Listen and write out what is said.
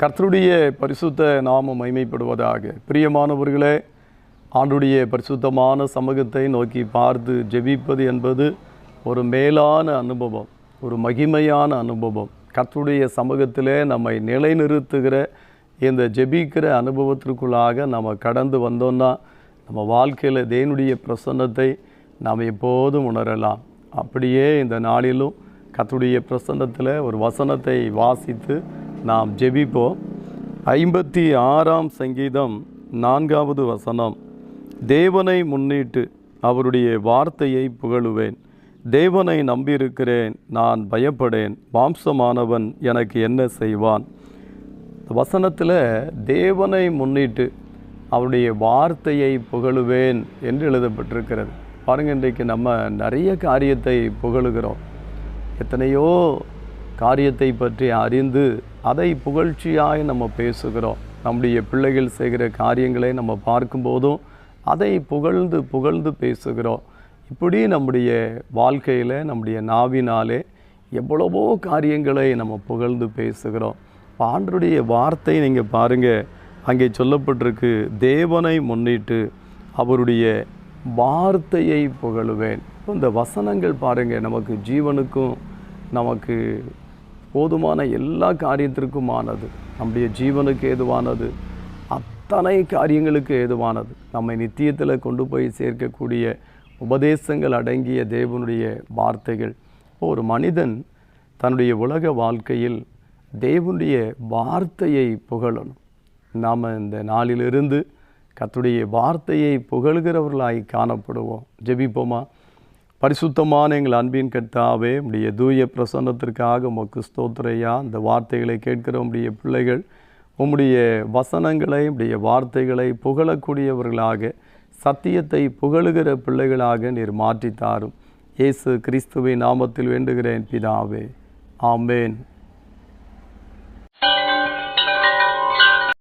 கர்த்தருடைய பரிசுத்த நாம மைமைப்படுவதாக பிரியமானவர்களே ஆண்டுடைய பரிசுத்தமான சமூகத்தை நோக்கி பார்த்து ஜெபிப்பது என்பது ஒரு மேலான அனுபவம் ஒரு மகிமையான அனுபவம். கர்த்தருடைய சமூகத்திலே நம்மை நிலைநிறுத்துகிற இந்த ஜெபிக்கிற அனுபவத்திற்குள்ளாக நம்ம கடந்து வந்தோம்னா நம்ம வாழ்க்கையில் தேவனுடைய பிரசன்னத்தை நாம் எப்போதும் உணரலாம். அப்படியே இந்த நாளிலும் கத்துடைய பிரசன்னத்தில் ஒரு வசனத்தை வாசித்து நாம் ஜெபிப்போம். ஐம்பத்தி ஆறாம் சங்கீதம் நான்காவது வசனம். தேவனை முன்னிட்டு அவருடைய வார்த்தையை புகழுவேன். தேவனை நம்பியிருக்கிறேன் நான் பயப்படேன். மாம்சமானவன் எனக்கு என்ன செய்வான்? வசனத்தில் தேவனை முன்னிட்டு அவருடைய வார்த்தையை புகழுவேன் என்று எழுதப்பட்டிருக்கிறது. பாருங்கள் இன்றைக்கு நம்ம நிறைய காரியத்தை புகழுகிறோம். எத்தனையோ காரியத்தை பற்றி அறிந்து அதை புகழ்ச்சியாய் நம்ம பேசுகிறோம். நம்முடைய பிள்ளைகள் செய்கிற காரியங்களை நம்ம பார்க்கும்போதும் அதை புகழ்ந்து புகழ்ந்து பேசுகிறோம். இப்படி நம்முடைய வாழ்க்கையில் நம்முடைய நாவினாலே எவ்வளவோ காரியங்களை நம்ம புகழ்ந்து பேசுகிறோம். ஆண்டருடைய வார்த்தை நீங்கள் பாருங்கள் அங்கே சொல்லப்பட்டிருக்கு தேவனை முன்னிட்டு அவருடைய வார்த்தையை புகழுவேன். இந்த வசனங்கள் பாருங்கள் நமக்கு ஜீவனுக்கும் நமக்கு போதுமான எல்லா காரியத்திற்குமானது. நம்முடைய ஜீவனுக்கு ஏதுவானது. அத்தனை காரியங்களுக்கு ஏதுவானது. நம்மை நித்தியத்தில் கொண்டு போய் சேர்க்கக்கூடிய உபதேசங்கள் அடங்கிய தேவனுடைய வார்த்தைகள். ஒரு மனிதன் தன்னுடைய உலக வாழ்க்கையில் தேவனுடைய வார்த்தையை புகழணும். நாம் இந்த நாளிலிருந்து கத்துடைய வார்த்தையை புகழ்கிறவர்களாய் காணப்படுவோம். ஜெபிப்போமா? பரிசுத்தமான எங்கள் அன்பின் கர்த்தாவே உடைய தூய பிரசன்னத்திற்காக உமக்கு ஸ்தோத்திரையா இந்த வார்த்தைகளை கேட்கிற உடைய பிள்ளைகள் உம்முடைய வசனங்களை உடைய வார்த்தைகளை புகழக்கூடியவர்களாக சத்தியத்தை புகழுகிற பிள்ளைகளாக நீர் மாற்றித்தாரும். இயேசு கிறிஸ்துவை நாமத்தில் வேண்டுகிறேன் பிதாவே. ஆமேன்.